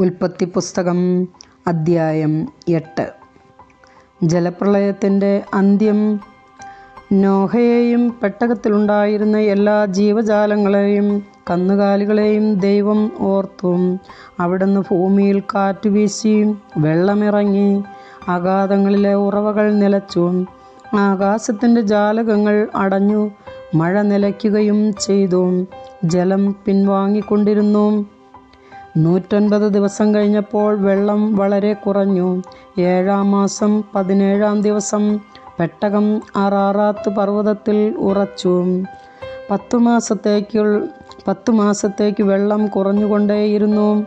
ഉൽപ്പത്തി പുസ്തകം അദ്ധ്യായം എട്ട്. ജലപ്രളയത്തിന്റെ അന്ത്യം. നോഹയെയും പെട്ടകത്തിലുണ്ടായിരുന്ന എല്ലാ ജീവജാലങ്ങളെയും കന്നുകാലികളെയും ദൈവം ഓർത്തും. അവിടുന്ന് ഭൂമിയിൽ കാറ്റ് കാറ്റുവീശി വെള്ളമിറങ്ങി. അഗാധങ്ങളിലെ ഉറവകൾ നിലച്ചു. ആകാശത്തിന്റെ ജാലകങ്ങൾ അടഞ്ഞു. മഴ നിലയ്ക്കുകയും ചെയ്തു. ജലം പിൻവാങ്ങിക്കൊണ്ടിരുന്നു. നൂറ്റൻപത് ദിവസം കഴിഞ്ഞപ്പോൾ വെള്ളം വളരെ കുറഞ്ഞു. ഏഴാം മാസം പതിനേഴാം ദിവസം പെട്ടകം അറാറാത്ത് പർവതത്തിൽ ഉറച്ചു. പത്തു മാസത്തേക്ക് പത്തു മാസത്തേക്ക് വെള്ളം കുറഞ്ഞുകൊണ്ടേയിരുന്നു.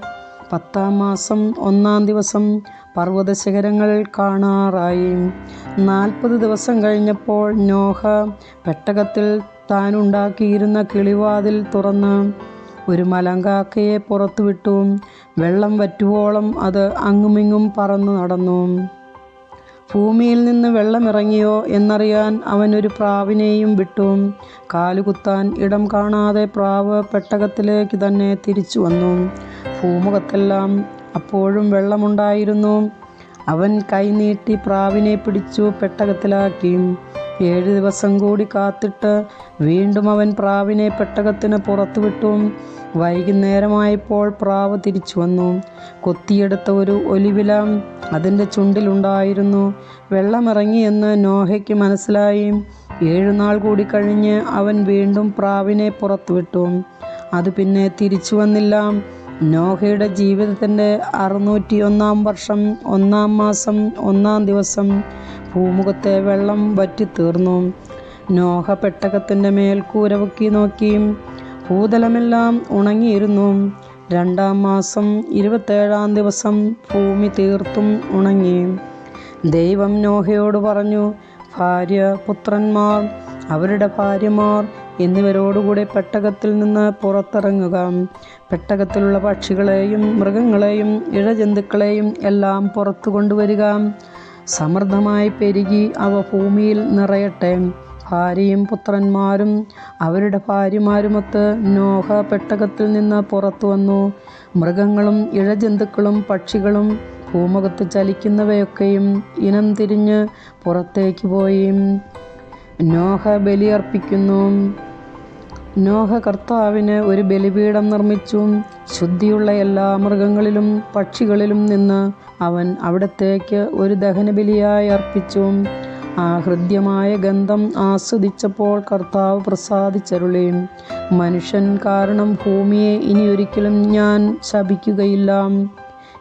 പത്താം മാസം ഒന്നാം ദിവസം പർവത ശിഖരങ്ങൾ കാണാറായി. നാൽപ്പത് ദിവസം കഴിഞ്ഞപ്പോൾ നോഹ പെട്ടകത്തിൽ താനുണ്ടാക്കിയിരുന്ന കിളിവാതിൽ തുറന്ന് ഒരു മലങ്കാക്കയെ പുറത്തുവിട്ടു. വെള്ളം വറ്റുവോളം അത് അങ്ങുമിങ്ങും പറന്നു നടന്നു. ഭൂമിയിൽ നിന്ന് വെള്ളമിറങ്ങിയോ എന്നറിയാൻ അവനൊരു പ്രാവിനെയും വിട്ടു. കാലുകുത്താൻ ഇടം കാണാതെ പ്രാവ് പെട്ടകത്തിലേക്ക് തന്നെ തിരിച്ചു വന്നു. ഭൂമുഖത്തെല്ലാം അപ്പോഴും വെള്ളമുണ്ടായിരുന്നു. അവൻ കൈനീട്ടി പ്രാവിനെ പിടിച്ചു പെട്ടകത്തിലാക്കി. ഏഴ് ദിവസം കൂടി കാത്തിട്ട് വീണ്ടും അവൻ പ്രാവിനെ പെട്ടകത്തിന് പുറത്തുവിട്ടു. വൈകുന്നേരമായപ്പോൾ പ്രാവ് തിരിച്ചു വന്നു. കൊത്തിയെടുത്ത ഒരു ഒലിവില അതിന്റെ ചുണ്ടിലുണ്ടായിരുന്നു. വെള്ളമിറങ്ങിയെന്ന് നോഹയ്ക്ക് മനസ്സിലായി. ഏഴുനാൾ കൂടി കഴിഞ്ഞ് അവൻ വീണ്ടും പ്രാവിനെ പുറത്തുവിട്ടു. അത് പിന്നെ തിരിച്ചു വന്നില്ല. നോഹയുടെ ജീവിതത്തിന്റെ അറുന്നൂറ്റി ഒന്നാം വർഷം ഒന്നാം മാസം ഒന്നാം ദിവസം ഭൂമുഖത്തെ വെള്ളം വറ്റിത്തീർന്നു നോഹ പെട്ടകത്തിന്റെ മേൽ കൂരവക്കി നോക്കി. ഭൂതലമെല്ലാം ഉണങ്ങിയിരുന്നു. രണ്ടാം മാസം ഇരുപത്തേഴാം ദിവസം ഭൂമി തീർത്തും ഉണങ്ങി. ദൈവം നോഹയോട് പറഞ്ഞു ഭാര്യ പുത്രന്മാർ അവരുടെ ഭാര്യമാർ എന്നിവരോടുകൂടി പെട്ടകത്തിൽ നിന്ന് പുറത്തിറങ്ങുക. പെട്ടകത്തിലുള്ള പക്ഷികളെയും മൃഗങ്ങളെയും ഇഴജന്തുക്കളെയും എല്ലാം പുറത്തു കൊണ്ടുവരിക. സമൃദ്ധമായി പെരുകി അവ ഭൂമിയിൽ നിറയട്ടെ. ഭാര്യയും പുത്രന്മാരും അവരുടെ ഭാര്യമാരുമൊത്ത് നോഹ പെട്ടകത്തിൽ നിന്ന് പുറത്തു വന്നു. മൃഗങ്ങളും ഇഴജന്തുക്കളും പക്ഷികളും ഭൂമുഖത്ത് ചലിക്കുന്നവയൊക്കെയും ഇനം തിരിഞ്ഞ് പുറത്തേക്ക് പോയി. നോഹ ബലിയർപ്പിക്കുന്നു. നോഹ കർത്താവിന് ഒരു ബലിപീഠം നിർമ്മിച്ചു. ശുദ്ധിയുള്ള എല്ലാ മൃഗങ്ങളിലും പക്ഷികളിലും നിന്ന് അവൻ അവിടത്തേക്ക് ഒരു ദഹനബലിയായി അർപ്പിച്ചു. ആ ഹൃദ്യമായ ഗന്ധം ആസ്വദിച്ചപ്പോൾ കർത്താവ് പ്രസാദിച്ചരുളി. മനുഷ്യൻ കാരണം ഭൂമിയെ ഇനി ഒരിക്കലും ഞാൻ ശപിക്കുകയില്ല.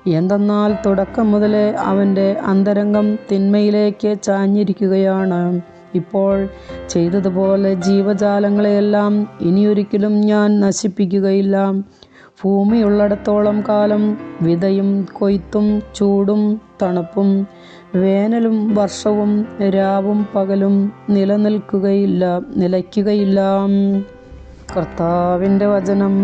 എന്തെന്നാൽ തുടക്കം മുതലേ അവന്റെ അന്തരംഗം തിന്മയിലേക്ക് ചാഞ്ഞിരിക്കുകയാണ്. ഇപ്പോൾ ചെയ്തതുപോലെ ജീവജാലങ്ങളെയെല്ലാം ഇനിയൊരിക്കലും ഞാൻ നശിപ്പിക്കുകയില്ല. ഭൂമിയുള്ളിടത്തോളം കാലം വിതയും കൊയ്ത്തും ചൂടും തണുപ്പും വേനലും വർഷവും രാവും പകലും നിലനിൽക്കുകയില്ല നിലയ്ക്കുകയില്ല. കർത്താവിന്റെ വചനം.